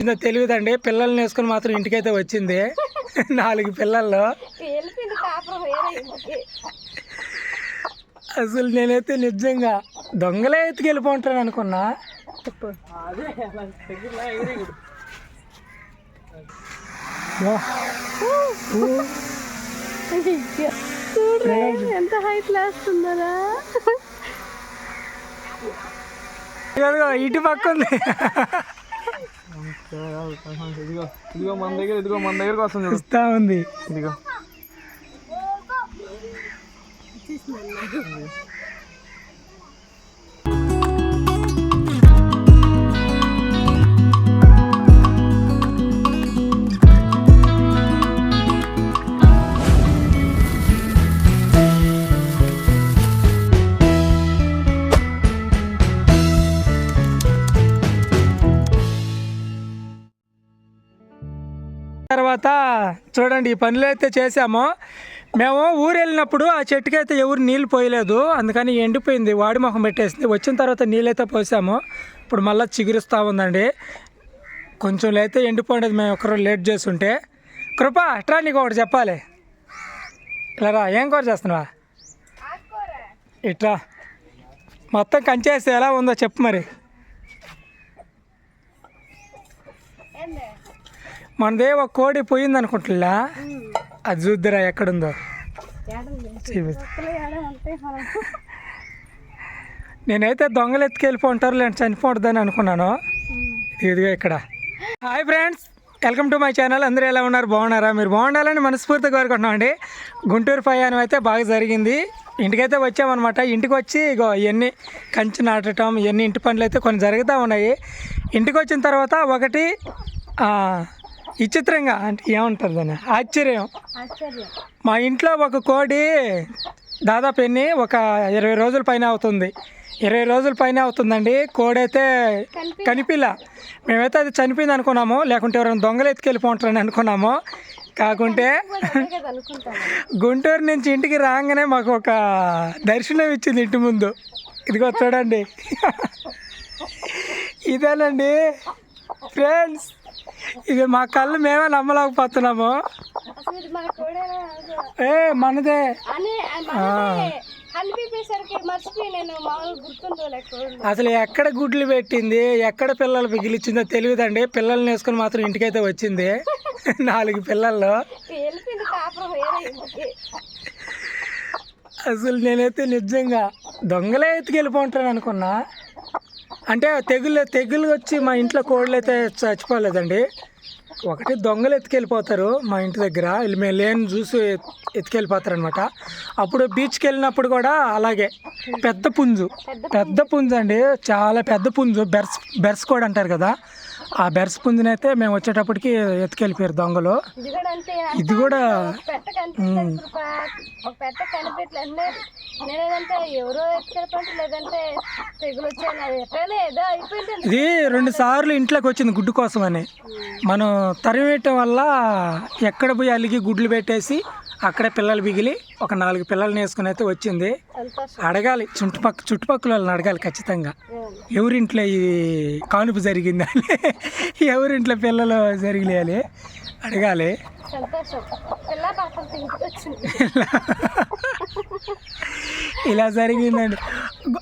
ఇంత తెలియదండి పిల్లల్ని వేసుకుని మాత్రం ఇంటికైతే వచ్చింది. నాలుగు పిల్లల్లో. అసలు నేనైతే నిజంగా దొంగలే ఎత్తుకెళ్ళిపోంటాను అనుకున్నా. ఎంత హైట్ లేస్తుందరా ఇటు పక్క ఉంది. ఇదిగో ఇదిగో మన దగ్గర ఇదిగో మన దగ్గరకు వస్తుంది చూడు వస్తా ఉంది. ఇదిగో. తర్వాత చూడండి ఈ పనులు అయితే చేసాము మేము ఊరు వెళ్ళినప్పుడు ఆ చెట్టుకి అయితే ఎవరు నీళ్ళు పోయలేదు. అందుకని ఎండిపోయింది వాడి మొహం పెట్టేసింది. వచ్చిన తర్వాత నీళ్ళైతే పోసాము. ఇప్పుడు మళ్ళీ చిగురుస్తూ ఉందండి. కొంచెం అయితే ఎండిపోయింది మేము ఒకరు లేట్ చేస్తుంటే. కృప అట్రా నీకు ఒకటి చెప్పాలి. ఇలా రా ఏం కూర చేస్తున్నావా? ఇట్రా. మొత్తం కంచేస్తే ఎలా ఉందో చెప్పు మరి. మనదే ఒక కోడి పోయింది అనుకుంటున్నా అది చూద్దురా ఎక్కడుందో. నేనైతే దొంగలు ఎత్తుకెళ్ళిపోంటారు లేదంటే చనిపోతుందని అనుకున్నాను. ఇదిగో ఇక్కడ. Hi friends welcome to my channel. అందరూ ఎలా ఉన్నారు? బాగున్నారా? మీరు బాగుండాలని మనస్ఫూర్తిగా కోరుకుంటున్నాం అండి. గుంటూరు ప్రయాణం అయితే బాగా జరిగింది. ఇంటికైతే వచ్చామన్నమాట. ఇంటికి వచ్చి ఇగో ఇవన్నీ కంచి నాటటం ఇవన్నీ ఇంటి పనులు అయితే కొన్ని జరుగుతూ ఉన్నాయి. ఇంటికి వచ్చిన తర్వాత ఒకటి విచిత్రంగా అంటే ఏమంటారు దాన్ని? ఆశ్చర్యం. మా ఇంట్లో ఒక కోడి దాదాపు ఎన్ని? ఒక ఇరవై రోజుల పైన అవుతుంది. ఇరవై రోజుల పైన అవుతుందండి. కోడి అయితే కనిపిలా. మేమైతే అది చనిపోయింది అనుకున్నాము. లేకుంటే ఎవరైనా దొంగలు ఎత్తుకెళ్ళిపోంటారని అనుకున్నాము. కాకుంటే గుంటూరు నుంచి ఇంటికి రాగానే మాకు ఒక దర్శనం ఇచ్చింది ఇంటి ముందు. ఇదిగో చూడండి. ఇదేనండి. ఫ్రెండ్స్ ఇది మా కళ్ళు మేమే నమ్మలేకపోతున్నాము. ఏ మనదే. అసలు ఎక్కడ గుడ్లు పెట్టింది ఎక్కడ పిల్లలు పిగిలిచ్చిందో తెలియదండి. పిల్లల్ని వేసుకుని మాత్రం ఇంటికైతే వచ్చింది. నాలుగు పిల్లల్లో. అసలు నేనైతే నిజంగా దొంగలే ఎత్తుకెళ్ళిపోంటాను అనుకున్నా. అంటే తెగులు తెగులు వచ్చి మా ఇంట్లో కోళ్ళు అయితే చచ్చిపోలేదండి. ఒకటి దొంగలు ఎత్తుకెళ్ళిపోతారు మా ఇంటి దగ్గర. వీళ్ళు మేము లేని చూసి ఎత్తుకెళ్ళిపోతారు అనమాట అప్పుడు బీచ్కి వెళ్ళినప్పుడు కూడా అలాగే. పెద్ద పుంజు. పెద్ద పుంజు అండి చాలా పెద్ద పుంజు. బెర్స్ బెర్స్ కూడా అంటారు కదా. ఆ బెర్స్ పుంజునైతే మేము వచ్చేటప్పటికి ఎత్తుకెళ్ళిపోయారు దొంగలు. ఇది కూడా పెట్ట కనిపించలేదు ఎవరో లేదంటే తెగులు వచ్చాను ఏదో అయిపోయింది ఇది రెండు సార్లు ఇంట్లోకి వచ్చింది గుడ్డు కోసం అని మనం తరివేయటం వల్ల ఎక్కడ పోయి అలిగి గుడ్లు పెట్టేసి అక్కడే పిల్లలు బిగిలి ఒక నాలుగు పిల్లల్ని వేసుకుని అయితే వచ్చింది. అడగాలి చుట్టుపక్క చుట్టుపక్కల వాళ్ళని అడగాలి ఖచ్చితంగా. ఎవరింట్లో ఈ కానుపు జరిగింది అని. ఎవరింట్లో పిల్లలు జరిగినాయని అడగాలి. ఇలా జరిగిందండి.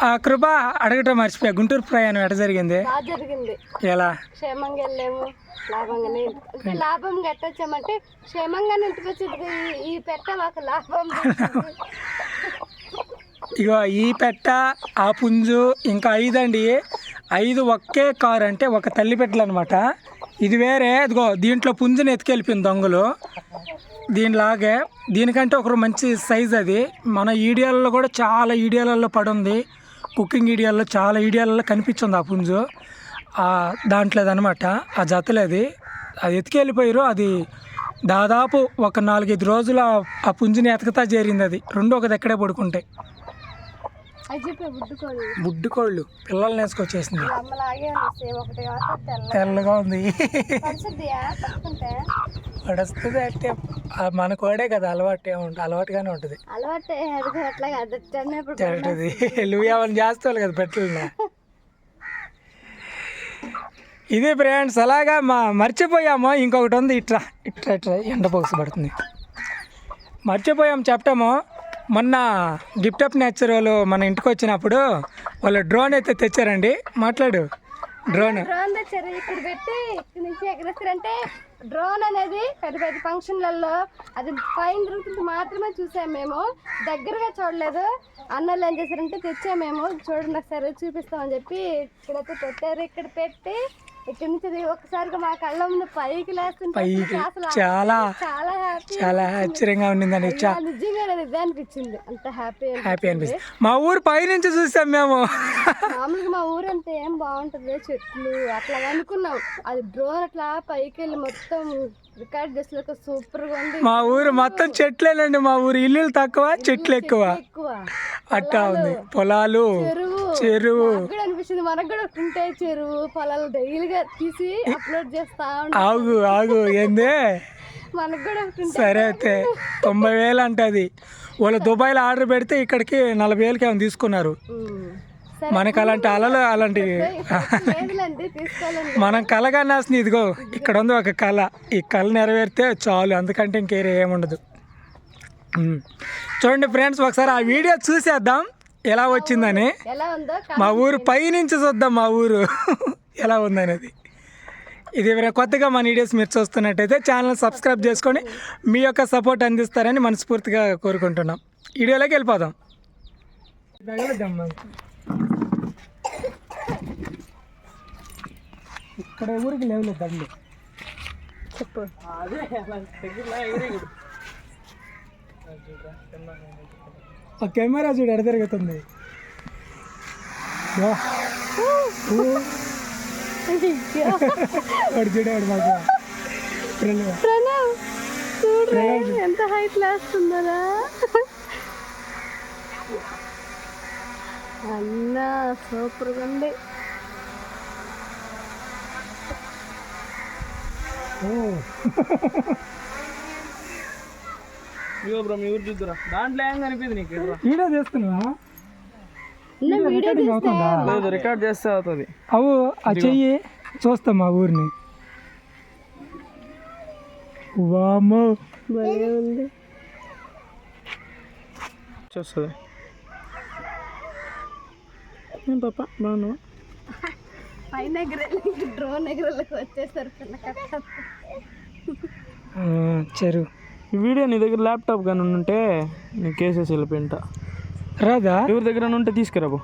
ఆ కృప అడగటం మర్చిపోయా. గుంటూరు ప్రయాణం ఎట జరిగింది. ఎలా? క్షేమంగా వెళ్ళాము. లాభంగానే అంటే లాభం కట్టొచ్చామంటే క్షేమంగానే ఇంటికి వచ్చింది ఈ- పెట్ట మాకు లాభం. ఇగో ఈ పెట్ట ఆ పుంజు ఇంకా ఐదు అండి ఐదు ఒకే కారు అంటే ఒక తల్లి పెట్టలు అనమాట ఇది వేరే ఇదిగో దీంట్లో పుంజుని ఎత్తుకెళ్ళిపోయింది దొంగలు. దీనిలాగే దీనికంటే ఒకరు మంచి సైజ్ అది. మన ఈడియాలలో కూడా చాలా ఈడియాలలో పడుంది. కుకింగ్ ఈడియాల్లో చాలా ఈడియాలలో కనిపించింది ఆ పుంజు. దాంట్లోదనమాట ఆ జతలేది. అది ఎత్తుకెళ్ళిపోయారు. అది దాదాపు ఒక నాలుగైదు రోజులు ఆ- పుంజుని ఎతకతా చేరింది అది రెండు ఒక దగ్గరే పడుకుంటాయి అది బుడ్డి కోళ్ళు. పిల్లల్ని వేసుకొచ్చేసింది. తెల్లగా ఉంది. పడుస్తుంది అంటే మన కోడే కదా అలవాటు ఏముంటుంది అలవాటుగానే ఉంటుంది. అలవాటే. అది అట్లా కాదు చేస్తావు కదా పెట్టలే ఇది ఫ్రెండ్స్ అలాగా మా మర్చిపోయాము. ఇంకొకటి ఉంది. ఇట్రా ఇట్రా ఇట్రా ఎండ పోసి పడుతుంది. మర్చిపోయాం చెప్పటము. మొన్న గిఫ్ట్ ఆఫ్ నేచర్ వాళ్ళు మన ఇంటికి వచ్చినప్పుడు వాళ్ళు డ్రోన్ అయితే తెచ్చారండి. మాట్లాడు. డ్రోన్. డ్రోన్ తెచ్చారు. ఇక్కడ పెట్టి ఇక్కడ నుంచి ఎగరేస్తారంటే డ్రోన్ అనేది పెద్ద పెద్ద ఫంక్షన్లలో అది పైన తిరుగుతుంది మాత్రమే చూసాం మేము. దగ్గరగా చూడలేదు. అన్నలు ఏం చేశారంటే తెచ్చాము మేము. చూడండి ఒకసారి చూపిస్తామని చెప్పి ఇక్కడైతే పెట్టారు. ఇక్కడ పెట్టి అది ఒకసారిగా మా కళ్ళ ముందు పైకి పైకి. చాలా చాలా హ్యాపీ చాలా ఆశ్చర్యంగా ఉండిందండి నిజంగా ఇదే అనిపించింది అంత హ్యాపీ హ్యాపీ అనిపిస్తుంది. మా ఊరు పైనుంచి చూసాం మేము. మామూలుగా మా ఊరు అంటే ఏం బాగుంటుంది చెట్లు అట్లా అనుకున్నాం. అది డ్రోన్ అట్లా పైకి వెళ్ళి మొత్తం రికార్డ్ చేసిన సూపర్గా ఉంది. మా ఊరు మొత్తం చెట్లేనండి మా ఊరు ఇల్లులు తక్కువ చెట్లు ఎక్కువ. అట్టా ఉంది. పొలాలు చెరువు. చెరువు. మనకు కూడా పొలాలు డైలీగా తీసి అప్లోడ్ చేస్తా ఆగు ఆగు ఏందే? మనకు కూడా సరే అయితే తొంభై వేలు అంటది. వాళ్ళు దుబాయ్లో ఆర్డర్ పెడితే ఇక్కడికి నలభై వేలకి ఏమైనా తీసుకున్నారు. మనకి అలాంటి అలలు అలాంటివి మనం కలగా నాసిన ఇదిగో ఇక్కడ ఉంది ఒక కళ. ఈ కళ నెరవేరితే చాలు అందుకంటే ఇంకేరే ఏముండదు. చూడండి ఫ్రెండ్స్ ఒకసారి ఆ వీడియో చూసేద్దాం ఎలా వచ్చిందని. మా ఊరు పైనుంచి చూద్దాం మా ఊరు ఎలా ఉందనేది. ఇది కొత్తగా మన వీడియోస్ మీరు చూస్తున్నట్టయితే ఛానల్ సబ్స్క్రైబ్ చేసుకొని మీ యొక్క సపోర్ట్ అందిస్తారని మనస్ఫూర్తిగా కోరుకుంటున్నాం. వీడియోలోకి వెళ్ళిపోదాం. ఇక్కడ ఊరికి లేవులే దండ్లు. చెప్పు. ఆ కెమెరా చూడు ఎడ తిరుగుతుంది. వాడు చూడేవాడు మాకు. ప్రణవ్. ఎంత హైట్ లేస్తుందా అన్నా సూపర్గా ఉంది బ్రో మీ ఊరు చూద్దురా దాంట్లో ఏం నీకు. వీడియో లేదు రికార్డ్ చేస్తే అవుతుంది అవు ఆ చెయ్యి చూస్తాం మా ఊరిని వామో భలే ఉంది చేస్తుంది ఏం పాప బాగున్నావా? పైన డ్రోన్ ఎగరలకు వచ్చేసారు చెరు. ఈ వీడియో నీ దగ్గర ల్యాప్టాప్ కానీ ఉంటే నీ కేసెస్ వెళ్ళిపోయింట. రాదా? ఎవరి దగ్గర ఉంటే తీసుకురాబో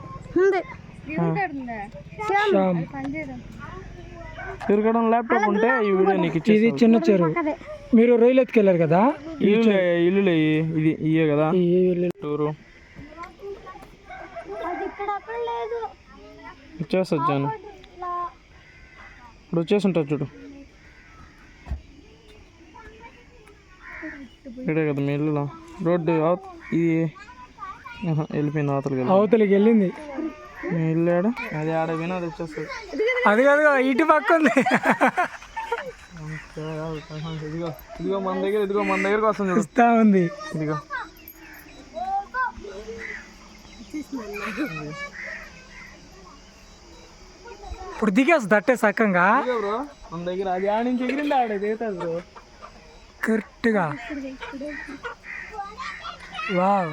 ఎవరికైనా ల్యాప్టాప్ ఉంటే ఈ వీడియో నీకు ఇది చిన్న చెరువు. మీరు రొయ్యలు ఎత్తుకెళ్ళారు కదా? ఇల్లు ఇల్లులే ఇది ఇయే కదా. ఇల్లు- టూరు అది ఇక్కడ అక్కడ లేదు వచ్చేసి వచ్చాను ఇప్పుడు వచ్చేసి ఉంటుంది చూడు. ఇక్కడే కదా మీ ఇల్లులో. రోడ్డు ఇది వెళ్ళిపోయింది అవతలకి వెళ్ళి అవతలికి వెళ్ళింది. మీ ఇల్లు ఆడ అది ఆడ పోయినా అది వచ్చేస్తుంది అది కాదు ఇటు పక్క ఉంది. ఇదిగో ఇదిగో మన దగ్గర ఇదిగో మన దగ్గరకు వస్తుంది చూడు. వస్తా ఉంది. ఇదిగో. ఇప్పుడు దిగేస్తుంది అట్టే సక్కంగా ఇదిగో బ్రో మన దగ్గర అది ఆడ నుంచి ఎగిరింది ఆడ దిగుతుంది బ్రో. కరెక్ట్గా. వావ్.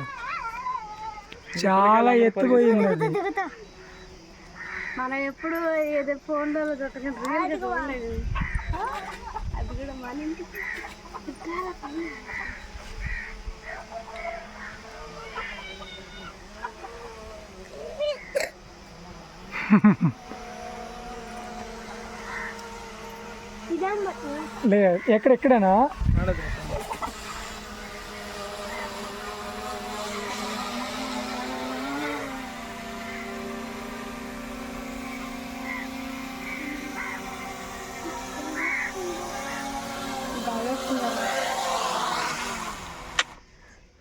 చాలా ఎత్తుపోయింది అది. మనం ఎప్పుడు ఏదో ఫోన్లో చూడటం రియల్గా చూడలేదు. అది కూడా మన ఇంటికి. లే ఎక్కడెక్కడనా?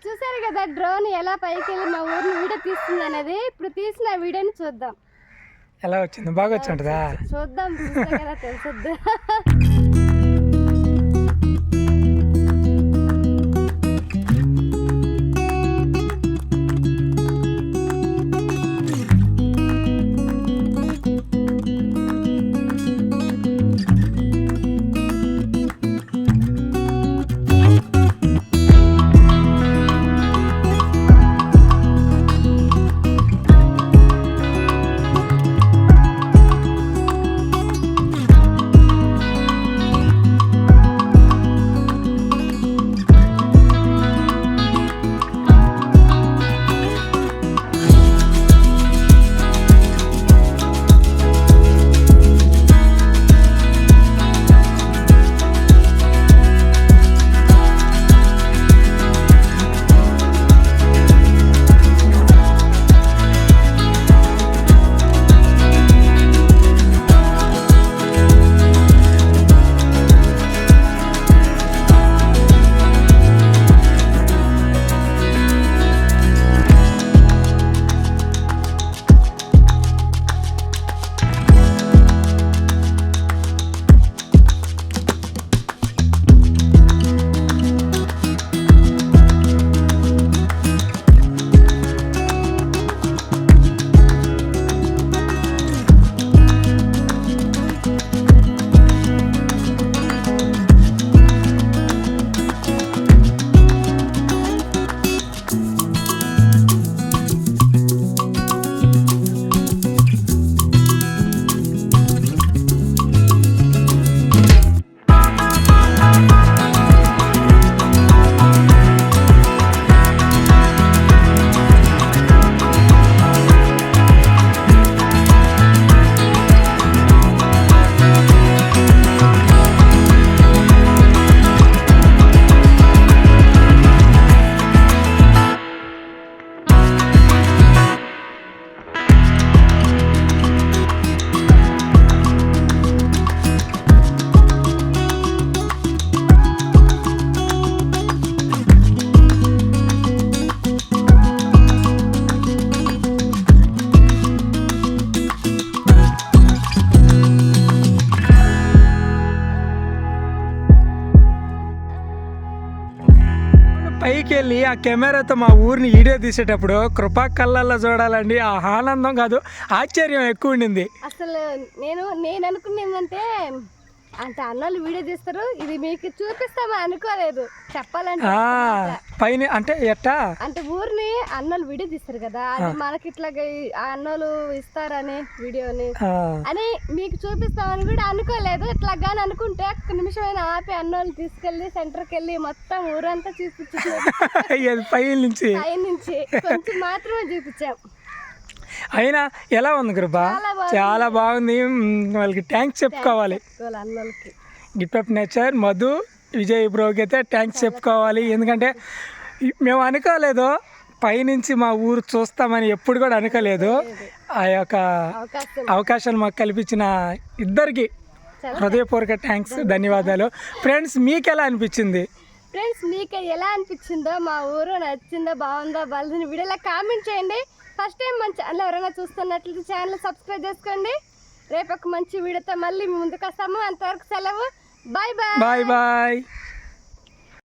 చూసారు కదా డ్రోన్ ఎలా పైకి వెళ్ళి మా ఊరిని వీడియో తీస్తుంది అనేది ఇప్పుడు తీసిన వీడియోని చూద్దాం. ఎలా వచ్చింది? బాగా వచ్చి ఉంటుందా చూద్దాం చూస్తే కదా తెలుసుద్ది. పైకి వెళ్ళి ఆ కెమెరాతో మా ఊరిని వీడియో తీసేటప్పుడు కృపా కళ్ళల్లో చూడాలండి. ఆ ఆనందం కాదు ఆశ్చర్యం ఎక్కువ ఉండింది. అసలు నేను నేను అనుకున్నది అంటే అంటే అన్నోళ్ళు వీడియో తీస్తారు ఇది మీకు చూపిస్తామని అనుకోలేదు. చెప్పాలంటే పైన అంటే ఎట్టా? అంటే ఊరిని అన్నోళ్ళు వీడియో తీస్తారు కదా అది మనకి ఆ అన్నోళ్ళు ఇస్తారని వీడియోని అని మీకు చూపిస్తామని కూడా అనుకోలేదు. ఇట్లా కానీ అనుకుంటే ఒక్క నిమిషమైనా ఆపి అన్నోళ్ళు తీసుకెళ్ళి సెంటర్కి వెళ్ళి మొత్తం ఊరంతా చూపించారు ఇది పైన నుంచి పై నుంచి కొంచెం మాత్రమే చూపించాం. అయినా ఎలా ఉంది కృపా? చాలా బాగుంది. వాళ్ళకి థ్యాంక్స్ చెప్పుకోవాలి. అన్నోళ్ళకి. డిపెప్ నేచర్ మధు విజయ్ బ్రోకి అయితే థ్యాంక్స్ చెప్పుకోవాలి. ఎందుకంటే మేము అనుకోలేదు. పైనుంచి మా ఊరు చూస్తామని ఎప్పుడు కూడా అనుకోలేదు. ఆ యొక్క అవకాశం. అవకాశాన్ని మాకు కల్పించిన ఇద్దరికి హృదయపూర్వక థ్యాంక్స్ ధన్యవాదాలు. ఫ్రెండ్స్ మీకు ఎలా అనిపించింది? ఫ్రెండ్స్ మీకు ఎలా అనిపించిందో మా ఊరు నచ్చిందో బాగుందో బాగుంది వీడియోలో కామెంట్ చేయండి. ఫస్ట్ టైం మన ఛానల్ ఎవరైనా చూస్తున్నట్లయితే ఛానల్ సబ్స్క్రైబ్ చేసుకోండి. రేపు ఒక మంచి వీడియోతో మళ్ళీ ముందుకు వస్తాము. అంతవరకు సెలవు. Bye bye bye bye